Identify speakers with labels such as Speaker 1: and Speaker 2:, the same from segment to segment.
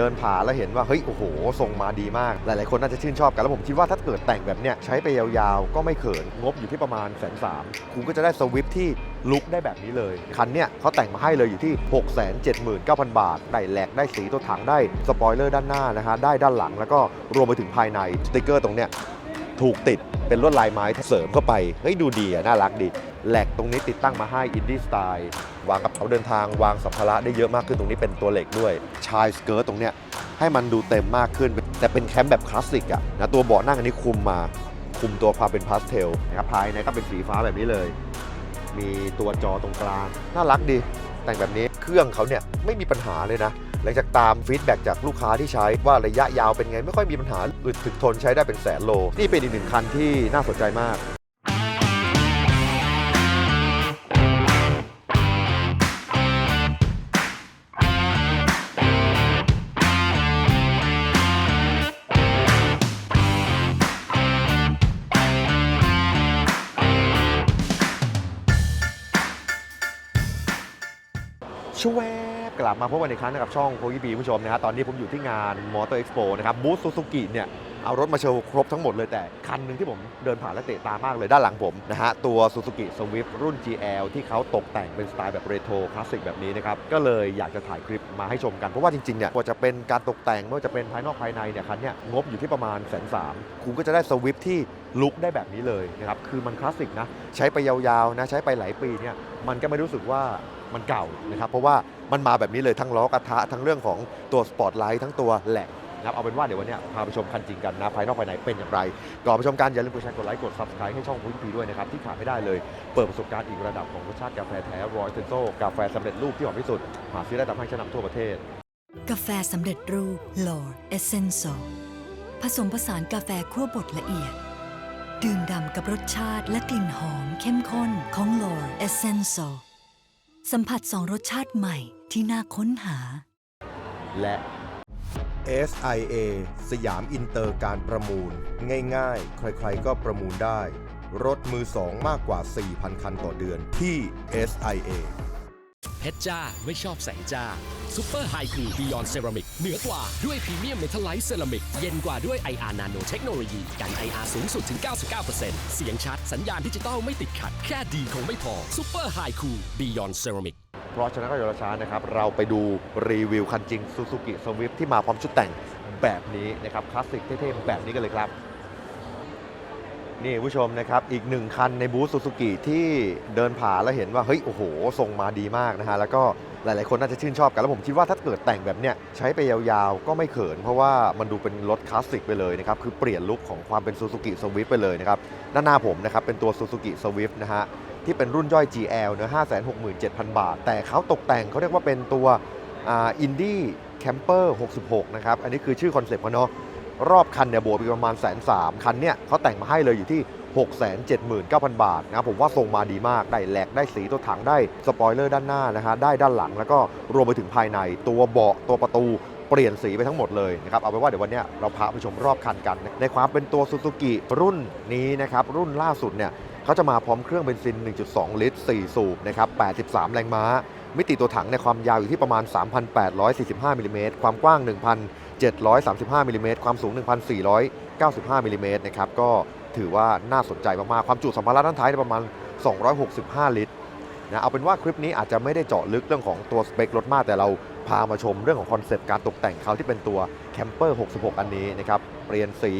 Speaker 1: เดินผ่านแล้วเห็นว่าเฮ้ยโอ้โหทรงมาดีมาก หลายๆคนน่าจะชื่นชอบกันแล้วผมคิดว่าถ้าเกิดแต่งแบบเนี้ยใช้ไปยาวๆ ก็ไม่เขินงบอยู่ที่ประมาณแสนสามคุณก็จะได้สวิฟที่ลุกได้แบบนี้เลย คันเนี้ยเขาแต่งมาให้เลยอยู่ที่ 679,000 บาท ได้แหลกได้สีตัวถังได้สปอยเลอร์ด้านหน้านะฮะได้ด้านหลังแล้วก็รวมไปถึงภายในสติกเกอร์ตรงเนี้ย ถูกติดเป็นลวดลายไม้เสริมเข้าไป เฮ้ยดูดีอะน่ารักดี แหลกตรงนี้ติดตั้งมาให้อินดี้สไตล์วางกระเป๋าเดินทาง วางสัมภาระได้เยอะมากขึ้นตรงนี้เป็นตัวเหล็กด้วย ชายสเกิร์ตตรงเนี้ยให้มันดูเต็มมากขึ้น แต่เป็นแคมป์แบบคลาสสิกอะนะตัวเบาะนั่งอันนี้คุมมา คุมตัวความเป็นพาสเทลนะครับภายในก็เป็นสีฟ้าแบบนี้เลย มีตัวจอตรงกลาง น่ารักดี แต่งแบบนี้เครื่องเขาเนี่ยไม่มีปัญหาเลยนะ หลังจากตามฟีดแบ็กจากลูกค้าที่ใช้ว่าระยะยาวเป็นไง ไม่ค่อยมีปัญหาอึดถึกทนใช้ได้เป็นแสนโล นี่เป็นอีกหนึ่งคันที่น่าสนใจมากชว บกลับมาพบกันอีกครั้งนะครับช่องโคกิบีผู้ชมนะฮะตอนนี้ผมอยู่ที่งานมอเตอร์เอ็กซ์โปนะครับบูธซูซูกิเนี่ยเอารถมาโชว์ครบทั้งหมดเลยแต่คันหนึ่งที่ผมเดินผ่านแล้วเตะตามากเลยด้านหลังผมนะฮะตัว Suzuki Swift รุ่น GL ที่เขาตกแต่งเป็นสไตล์แบบเรโทรคลาสสิกแบบนี้นะครับ ก็เลยอยากจะถ่ายคลิปมาให้ชมกัน เพราะว่าจริงๆเนี่ยกว่าจะเป็นการตกแต่งไม่ว่าจะเป็นภายนอกภายในเนี่ยคันเนี้ยงบอยู่ที่ประมาณแสนสามคุณก็จะได้ Swift ที่ลุกได้แบบนี้เลยนะครับคือมันคลาสสิกนะใช้ไปยาวๆนะใช้ไปหลายปีเนี่ยมันก็ไม่รู้สึกว่า มันเก่านะครับเพราะว่ามันมาแบบนี้เลยทั้งล้อกระทะทั้งเรื่องของตัวสปอตไลท์ทั้งตัวแหลกนะครับเอาเป็นว่าเดี๋ยววันนี้พาไปชมคันจริงกันนะภายนอกภายในเป็นอย่างไรก่อนไปชมกันอย่าลืมกดแชร์กดไลค์กด subscribe ให้ช่องพุทธีด้วยนะครับที่ขาดไม่ได้เลยเปิดประสบการณ์อีกระดับของรสชาติกาแฟแท้รอยเซนโซกาแฟสำเร็จรูปที่หอมที่สุดหาซื้อได้ตามห้างชั้นนำทั่วประเทศ
Speaker 2: กาแฟสำเร็จรูป Lord Essential ผสมผสานกาแฟคั่วบดละเอียด ดื่มด่ำกับรสชาติและกลิ่นหอมเข้มข้นของ Lord Essential สัมผัสสองรสชาติใหม่ที่น่าค้นหา
Speaker 1: และ
Speaker 3: SIA สยามอินเตอร์การประมูล ง่ายๆ ใครๆก็ประมูลได้ รถมือสองมากกว่า 4,000 คันต่อเดือนที่ SIA
Speaker 4: เพชรจ้าไม่ชอบแสงจ้าซูเปอร์ไฮคูบิยอนเซรามิกเหนือกว่าด้วยพรีเมียมเมทัลไลท์เซรามิก เย็นกว่าด้วย IR Nano เทคโนโลยี กัน IR สูงสุดถึง 99%เสียงชัดสัญญาณดิจิตอลไม่ติดขัด แค่ดีคงไม่พอซูเปอร์ไฮคูบิยอนเซรามิก
Speaker 1: เพราะฉะนั้นก็อย่ารอช้านะครับ เราไปดูรีวิวคันจริง Suzuki Swift ที่มาพร้อมชุดแต่งแบบนี้นะครับคลาสสิกเท่ๆแบบนี้กันเลยครับ นี่ผู้ชมนะครับอีกหนึ่งคันในบูธ Suzuki ที่เดินผ่านแล้วเห็นว่าเฮ้ยโอ้โหทรงมาดีมากนะฮะแล้วก็หลาย ๆ คนน่าจะชื่นชอบกัน แล้วผมคิดว่าถ้าเกิดแต่งแบบเนี้ยใช้ไปยาวๆ ก็ไม่เขิน เพราะว่ามันดูเป็นรถคลาสสิกไปเลยนะครับ คือเปลี่ยนลุคของความเป็น Suzuki Swift ไปเลยนะครับด้านหน้าผมนะครับเป็นตัว Suzuki Swift นะฮะที่เป็นรุ่นย่อย GL เนื้อ567,000 บาท แต่เขาตกแต่งเขาเรียกว่าเป็นตัวอินดี้แคมเปอร์66 นะครับ อันนี้คือชื่อคอนเซปต์เขาเนาะ รอบคันเนี่ยบวกไปประมาณแสนสามคันเนี่ยเขาแต่งมาให้เลยอยู่ที่ 679,000 บาทนะครับผมว่าทรงมาดีมากได้แหลกได้สีตัวถังได้สปอยเลอร์ด้านหน้านะฮะได้ด้านหลังแล้วก็รวมไปถึงภายในตัวเบาะตัวประตูเปลี่ยนสีไปทั้งหมดเลยนะครับเอาไปว่าเดี๋ยววันนี้เราพาไปชมรอบคันกัน ในความเป็นตัวซูซูกิรุ่นนี้นะครับรุ่นล่าสุดเนี่ยเขาจะมาพร้อมเครื่องเบนซิน 1.2 ลิตร 4 สูบนะครับ 83 แรงม้า มิติตัวถังในความยาวอยู่ที่ประมาณ 3,845มิลลิเมตรความกว้าง 735มิลลิเมตรความสูง 1,495มิลลิเมตรนะครับก็ถือว่าน่าสนใจมากๆความจุสัมภาระด้านท้ายเนี่ยประมาณ 265 ลิตรนะเอาเป็นว่าคลิปนี้อาจจะไม่ได้เจาะลึกเรื่องของตัวสเปครถมากแต่เราพามาชมเรื่องของคอนเซปต์การตกแต่งเขาที่เป็นตัวแคมเปอร์ 66 อันนี้นะครับเปลี่ยนสี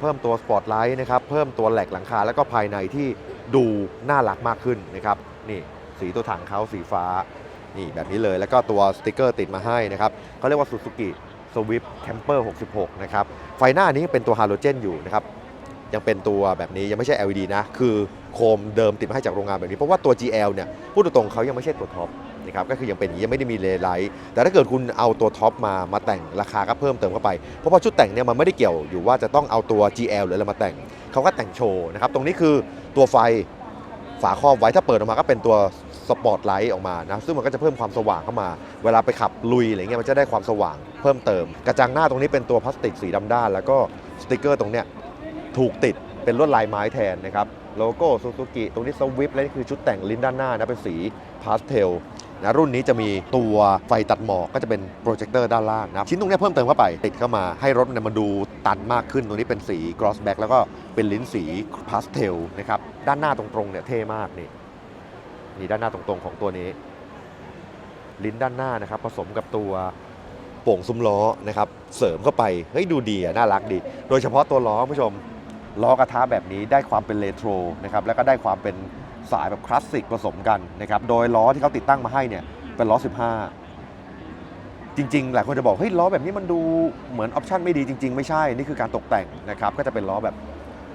Speaker 1: เพิ่มตัวสปอตไลท์นะครับเพิ่มตัวแหลกหลังคาแล้วก็ภายในที่ดูน่ารักมากขึ้นนะครับนี่สีตัวถังเขาสีฟ้านี่แบบนี้เลย แล้วก็ตัวสติกเกอร์ติดมาให้นะครับเขาเรียกว่า Suzuki Swift Camper 66 นะครับ ไฟหน้านี้เป็นตัวฮาโลเจนอยู่นะครับ ยังเป็นตัวแบบนี้ยังไม่ใช่ LED นะ คือโคมเดิมติดมาให้จากโรงงานแบบนี้ เพราะว่าตัว GL เนี่ย พูดตรงๆเขายังไม่ใช่ตัวท็อปนะครับ ก็คือยังเป็นอย่างนี้ยังไม่ได้มีเลไลท์แต่ถ้าเกิดคุณเอาตัวท็อปมา มาแต่งราคาก็เพิ่มเติมเข้าไป เพราะว่าชุดแต่งเนี่ยมันไม่ได้เกี่ยวอยู่ว่าจะต้องเอาตัว GL หรืออะไรมาแต่ง เขาก็แต่งโชว์นะครับ ตรงนี้คือตัวไฟฝาครอบไว้ถ้าเปิดออกมาก็เป็นตัว สปอตไลท์ออกมานะซึ่งมันก็จะเพิ่มความสว่างเข้ามา เวลาไปขับลุยอะไรเงี้ยมันจะได้ความสว่างเพิ่มเติม กระจังหน้าตรงนี้เป็นตัวพลาสติกสีดำด้าน แล้วก็สติกเกอร์ตรงเนี้ยถูกติดเป็นลวดลายไม้แทนนะครับโลโก้ซูซูกิตรงนี้สวิฟและนี่คือชุดแต่งลิ้นด้านหน้านะเป็นสีพาสเทลนะรุ่นนี้จะมีตัวไฟตัดหมอกก็จะเป็นโปรเจคเตอร์ด้านล่างนะชิ้นตรงนี้เพิ่มเติมเข้าไปติดเข้ามาให้รถมันมาดูตันมากขึ้น ตรงนี้เป็นสี gloss black แล้วก็เป็นลิ้นสีพาสเทลนะครับด้านหน้าตรงๆเนี่ยเท่มากนี่ นี่ด้านหน้าตรงๆของตัวนี้ ลิ้นด้านหน้านะครับ ผสมกับตัวโป่งซุ้มล้อนะครับ เสริมเข้าไปเฮ้ยดูดีอะน่ารักดี โดยเฉพาะตัวล้อผู้ชมล้อกระทะแบบนี้ได้ความเป็นเรโทรนะครับแล้วก็ได้ความเป็นสายแบบคลาสสิกผสมกันนะครับโดยล้อที่เขาติดตั้งมาให้เนี่ยเป็นล้อ 15 จริง ๆ หลายคนจะบอกเฮ้ยล้อแบบนี้มันดูเหมือนออปชั่นไม่ดีจริง ๆ ไม่ใช่ นี่คือการตกแต่งนะครับก็จะเป็นล้อแบบ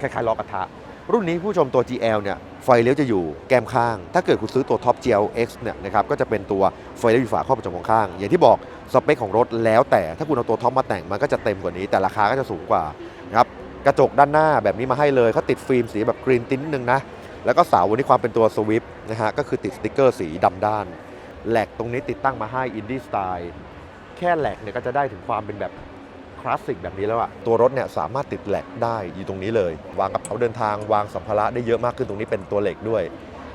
Speaker 1: คล้ายๆล้อกระทะ รุ่นนี้ผู้ชมตัว GL เนี่ยไฟเลี้ยวจะอยู่แก้มข้าง ถ้าเกิดคุณซื้อตัวท็อป GLX เนี่ยนะครับก็จะเป็นตัวไฟเลี้ยวอยู่ฝาครอบประจำของข้าง อย่างที่บอกสเปคของรถแล้วแต่ถ้าคุณเอาตัวท็อปมาแต่งมันก็จะเต็มกว่านี้ แต่ราคาก็จะสูงกว่านะครับกระจกด้านหน้าแบบนี้มาให้เลยเขาติดฟิล์มสีแบบกรีนติ้นนึงนะแล้วก็เสาวันนี้ความเป็นตัวสวิฟนะฮะก็คือติดสติกเกอร์สีดำด้านแหลกตรงนี้ติดตั้งมาให้อินดี้สไตล์แค่แหลกเนี่ยก็จะได้ถึงความเป็นแบบ คลาสสิกแบบนี้แล้วอะตัวรถเนี่ยสามารถติดแหลกได้อยู่ตรงนี้เลย วางกระเป๋าเดินทางวางสัมภาระได้เยอะมากขึ้นตรงนี้เป็นตัวเหล็กด้วย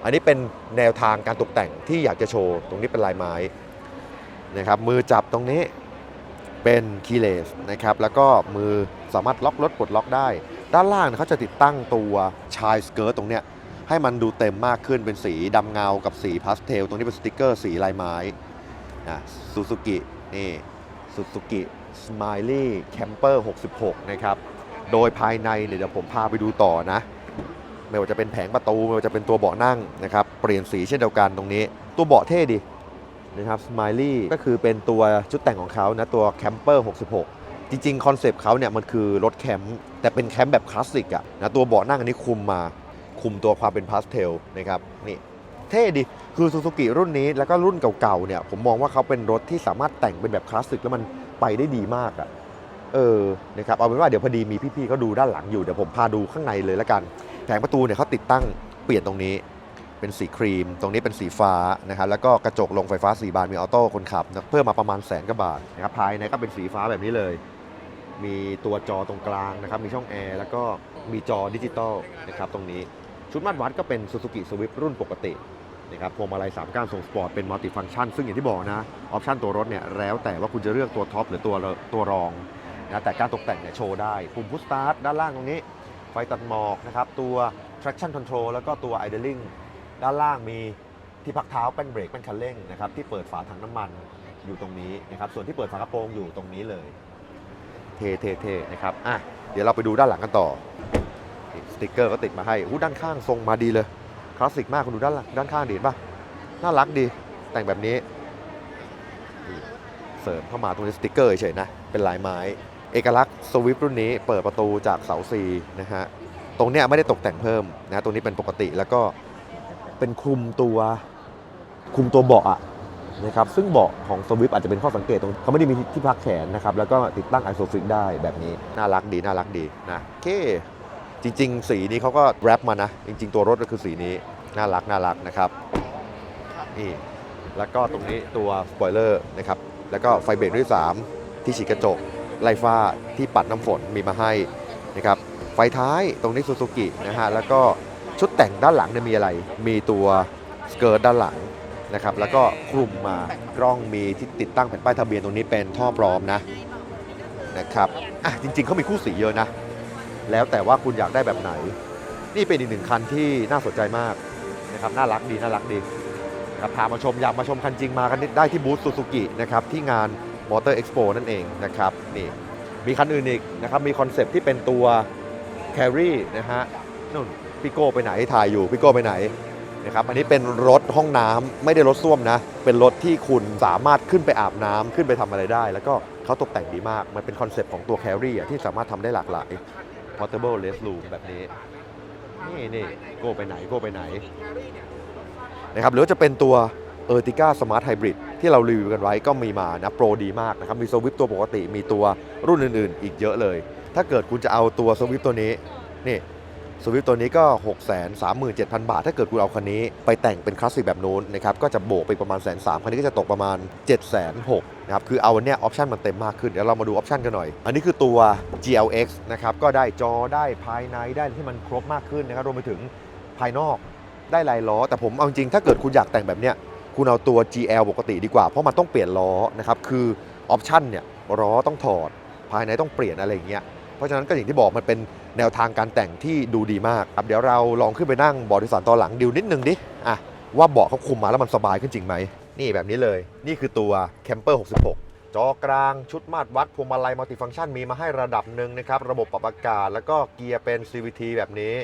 Speaker 1: อันนี้เป็นแนวทางการตกแต่งที่อยากจะโชว์ ตรงนี้เป็นลายไม้นะครับมือจับตรงนี้เป็นคีเลสนะครับแล้วก็มือสามารถล็อกรถปลดล็อกได้ ด้านล่างเขาจะติดตั้งตัวชายสเกิร์ตตรงเนี้ยให้มันดูเต็มมากขึ้นเป็นสีดำเงากับสีพาสเทล ตรงนี้เป็นสติกเกอร์สีลายไม้นะซูซูกินี่ซูซูกิ สไมลี่แคมเปอร์66 นะครับ โดยภายในเดี๋ยวผมพาไปดูต่อนะ ไม่ว่าจะเป็นแผงประตู ไม่ว่าจะเป็นตัวเบาะนั่งนะครับ เปลี่ยนสีเช่นเดียวกันตรงนี้ ตัวเบาะเท่ดีนะครับสไมลี่ก็คือเป็นตัวชุดแต่งของเขานะตัวแคมเปอร์66จริงๆ คอนเซปต์เขาเนี่ยมันคือรถแคมป์แต่เป็นแคมป์แบบคลาสสิกอะนะตัวเบาะนั่งอันนี้คุมมา คุมตัวความเป็นพาสเทลนะครับนี่เท่ดี คือซูซูกิรุ่นนี้แล้วก็รุ่นเก่าๆเนี่ยผมมองว่าเขาเป็นรถที่สามารถแต่งเป็นแบบคลาสสิกแล้วมัน ไปได้ดีมากอะเออนะครับเอาเป็นว่าเดี๋ยวพอดีมีพี่ๆเขาดูด้านหลังอยู่เดี๋ยวผมพาดูข้างในเลยแล้วกัน แผงประตูเนี่ยเขาติดตั้งเปลี่ยนตรงนี้เป็นสีครีม ตรงนี้เป็นสีฟ้านะครับแล้วก็กระจกลงไฟฟ้า4บานมีออโต้คนขับนะเพิ่มมาประมาณแสนกว่าบาทนะครับภายในก็เป็นสีฟ้าแบบนี้เลย มีตัวจอตรงกลางนะครับมีช่องแอร์แล้วก็มีจอดิจิตอลนะครับตรงนี้ชุดมาตรวัดก็เป็น Suzuki Swift รุ่นปกติ นะครับพวงมาลัย3ก้านทรงสปอร์ตเป็นมัลติฟัง c t ชัน ซึ่งอย่างที่บอกนะออปชันตัวรถเนี่ยแล้วแต่ว่าคุณจะเลือกตัวท็อปหรือตัวตัวรองนะแต่การตกแต่งเนี่ยโชว์ได้ ปุ่มพุชสตาร์ทด้านล่างตรงนี้ ไฟตัดหมอกนะครับตัว traction control แล้วก็ตัว idling ด้านล่างมีที่พักเท้าแป้นเบรกแป้นคันเร่งนะครับที่เปิดฝาถังน้ำมันอยู่ตรงนี้นะครับส่วนที่เปิดฝากระโปรงอยู่ตรงนี้เลย เทเทเทนะครับอะเดี๋ยวเราไปดูด้านหลังกันต่อสติกเกอร์ก็ติดมาให้อู้ด้านข้างทรงมาดีเลย คลาสสิกมากคุณดูด้านหลังด้านข้างดีเห็นปะน่ารักดีแต่งแบบนี้ เสริมเข้ามาตรงนี้สติกเกอร์เฉยๆนะ เป็นลายไม้ เอกลักษณ์สวิฟรุ่นนี้เปิดประตูจากเสาซีนะฮะตรงเนี้ยไม่ได้ตกแต่งเพิ่มนะตรงนี้เป็นปกติแล้วก็เป็นคลุมตัวคลุมตัวเบาะอะนะครับซึ่งเบาะของสวิฟอาจจะเป็นข้อสังเกตตรงเขาไม่ได้มีที่พักแขนนะครับแล้วก็ติดตั้งไอโซฟิกได้แบบนี้น่ารักดีน่ารักดีนะโอเค จริง ๆ สีนี้เขาก็แรปมานะ จริง ๆ ตัวรถก็คือสีนี้ น่ารักน่ารักนะครับนี่แล้วก็ตรงนี้ตัวสปอยเลอร์นะครับแล้วก็ไฟเบรกด้วย3ที่ฉีดกระจกไลฟ้าที่ปัดน้ำฝนมีมาให้นะครับไฟท้ายตรงนี้ซูซูกินะฮะแล้วก็ชุดแต่งด้านหลังเนี่ยมีอะไร มีตัวสเกิร์ตด้านหลังนะครับแล้วก็คลุมมากล้องมีที่ติดตั้งแผ่นป้ายทะเบียนตรงนี้เป็นท่อปลอมนะนะครับอะจริงๆเขามีคู่สีเยอะนะ แล้วแต่ว่าคุณอยากได้แบบไหน นี่เป็นอีกหนึ่งคันที่น่าสนใจมากนะครับน่ารักดีน่ารักดีนะครับพามาชมอยากมาชมคันจริงมากันได้ที่บูธซูซูกินะครับที่งาน Motor Expo นั่นเองนะครับนี่มีคันอื่นอีกนะครับมีคอนเซปที่เป็นตัว Carry นะฮะนู่นพี่โก้ไปไหนถ่ายอยู่พี่โก้ไปไหนนะครับอันนี้เป็นรถห้องน้ำไม่ได้รถส้วมนะ เป็นรถที่คุณสามารถขึ้นไปอาบน้ำขึ้นไปทำอะไรได้ แล้วก็เขาตกแต่งดีมาก มันเป็นคอนเซปต์ของตัว Carry อะที่สามารถทำได้หลากหลาย Portable Rest Room แบบนี้ นี่นี่โกไปไหนโกไปไหนนะครับหรือจะเป็นตัว e r t i g a Smart Hybrid ที่เรารีวิวกันไว้ก็มีมานะโปรดีมากนะครับมีสวิฟตัวปกติมีตัวรุ่นอื่นๆ อีกเยอะเลย ถ้าเกิดคุณจะเอาตัวสวิฟตัวนี้นี่ สวิฟตัวนี้ก็ 6 3 7 0 0 0 บาท ถ้าเกิดคุณเอาคันนี้ไปแต่งเป็นคลาสสิกแบบนู้นนะครับก็จะโบกไปประมาณแสนสามคันนี้ก็จะตกประมาณ 7 6 0 0 0นะครับคือเอาอันเนี้ยออปชันมันเต็มมากขึ้น เดี๋ยวเรามาดูออปชันกันหน่อย อันนี้คือตัว GLX นะครับก็ได้จอได้ภายในได้ที่มันครบมากขึ้นนะครับรวมไปถึงภายนอกได้ลายล้อ แต่ผมเอาจริงถ้าเกิดคุณอยากแต่งแบบเนี้ยคุณเอาตัว GL ปกติดีกว่า เพราะมันต้องเปลี่ยนล้อนะครับคือออปชั่นเนี่ยล้อต้องถอดภายในต้องเปลี่ยนอะไรอย่างเงี้ยเพราะฉะนั้นก็อย่างที่บอกมันเป็น แนวทางการแต่งที่ดูดีมากครับเดี๋ยวเราลองขึ้นไปนั่งเบาะโดยสารตอนหลังดิวนิดนึงดิอะว่าเบาะเขาคุมมาแล้วมันสบายขึ้นจริงไหม นี่แบบนี้เลย นี่คือตัว Camper 66 จอกลางชุดมาตรวัดพวงมาลัยมัลติฟังก์ชันมีมาให้ระดับหนึ่งนะครับ ระบบปรับอากาศ แล้วก็เกียร์เป็น CVT แบบนี้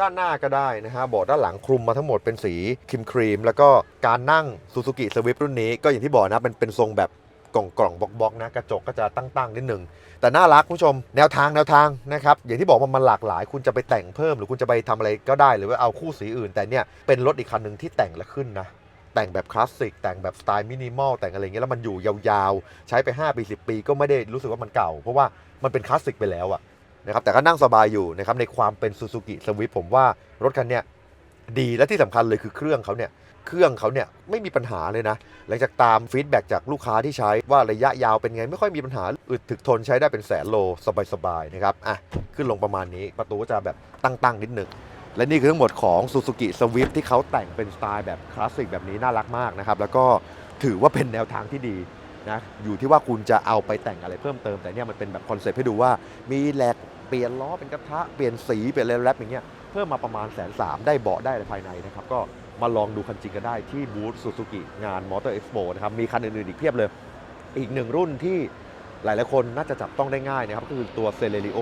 Speaker 1: ด้านหน้าก็ได้นะฮะเบาะด้านหลังคลุมมาทั้งหมดเป็นสีครีมครีม แล้วก็การนั่ง Suzuki Swift รุ่นนี้ก็อย่างที่บอกนะเป็นเป็นทรงแบบ กล่องกล่องบล็อกบล็อกๆนะกระจกก็จะตั้งๆนิดหนึ่งแต่น่ารักคุณผู้ชมแนวทางแนวทางนะครับอย่างที่บอกว่ามันหลากหลาย คุณจะไปแต่งเพิ่มหรือคุณจะไปทำอะไรก็ได้หรือว่าเอาคู่สีอื่น แต่เนี่ยเป็นรถอีกคันหนึ่งที่แต่งแล้วขึ้นนะแต่งแบบคลาสสิกแต่งแบบสไตล์มินิมอลแต่งอะไรเงี้ยแล้วมันอยู่ยาวๆ ใช้ไป 5 ปี 10 ปีก็ไม่ได้รู้สึกว่ามันเก่า เพราะว่ามันเป็นคลาสสิกไปแล้วอะนะครับแต่ก็นั่งสบายอยู่นะครับในความเป็นซูซูกิสวิฟผมว่ารถคันเนี้ย ดีและที่สำคัญเลยคือเครื่องเขาเนี่ยเครื่องเขาเนี่ยไม่มีปัญหาเลยนะ หลังจากตามฟีดแบ็กจากลูกค้าที่ใช้ว่าระยะยาวเป็นไง ไม่ค่อยมีปัญหาอึดถึกทนใช้ได้เป็นแสนโลสบายๆนะครับอะขึ้นลงประมาณนี้ประตูก็จะแบบตั้งๆนิดหนึงและนี่คือทั้งหมดของ Suzuki Swift ที่เขาแต่งเป็นสไตล์แบบคลาสสิกแบบนี้น่ารักมากนะครับ แล้วก็ถือว่าเป็นแนวทางที่ดีนะอยู่ที่ว่าคุณจะเอาไปแต่งอะไรเพิ่มเติมแต่เนี่ยมันเป็นแบบคอนเซ็ปต์ให้ดูว่ามีแหลกเปลี่ยนล้อเป็นกระทะเปลี่ยนสีเปลี่ยนอะไรแรปอย่างเงี้ย เพิ่มมาประมาณแสนสามได้เบาะได้ภายในนะครับ ก็มาลองดูคันจริงกันได้ที่บูธ Suzuki งาน Motor Expo นะครับ มีคันอื่นๆอีกเพียบเลย อีกหนึ่งรุ่นที่หลายๆคนน่าจะจับต้องได้ง่ายนะครับ ก็คือตัว c e l e r i o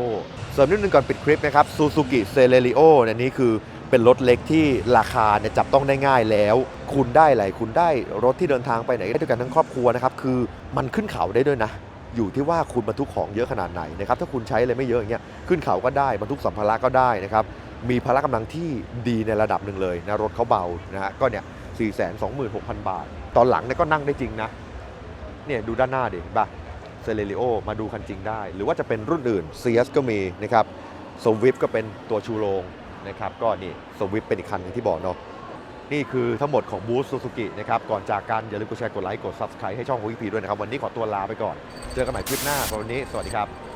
Speaker 1: เสริมนิดนึงก่อนปิดคลิปนะครับ Suzuki c e l e r i o เนี่ยนี่คือเป็นรถเล็กที่ราคาเนี่ยจับต้องได้ง่ายแล้ว คุณได้อะไรคุณได้รถที่เดินทางไปไหนได้ด้วยกันทั้งครอบครัวนะครับ คือมันขึ้นเขาได้ด้วยนะ อยู่ที่ว่าคุณบรรทุกของเยอะขนาดไหนนะครับถ้าคุณใช้อะไรไม่เยอะอย่างเงี้ยขึ้นเขาก็ได้บรรทุกสัมภาระก็ได้นะครับมีพละกำลังที่ดีในระดับหนึ่งเลยนะรถเขาเบานะฮะก็เนี่ย426,000 บาท ตอนหลังเนี่ยก็นั่งได้จริงนะเนี่ยดูด้านหน้าดิเห็นป่ะเซเลริโอมาดูคันจริงได้ หรือว่าจะเป็นรุ่นอื่น CS ก็มีนะครับสวิฟก็เป็นตัวชูโรงนะครับก็นี่สวิฟเป็นอีกคันหนึงที่บอกเนาะ นี่คือทั้งหมดของบูธซูซูกินะครับก่อนจากกันอย่าลืมกดแชร์กดไลค์กด Subscribe ให้ช่องของวีพีด้วยนะครับ วันนี้ขอตัวลาไปก่อน เจอกันใหม่คลิปหน้าสำหรับวันนี้ สวัสดีครับ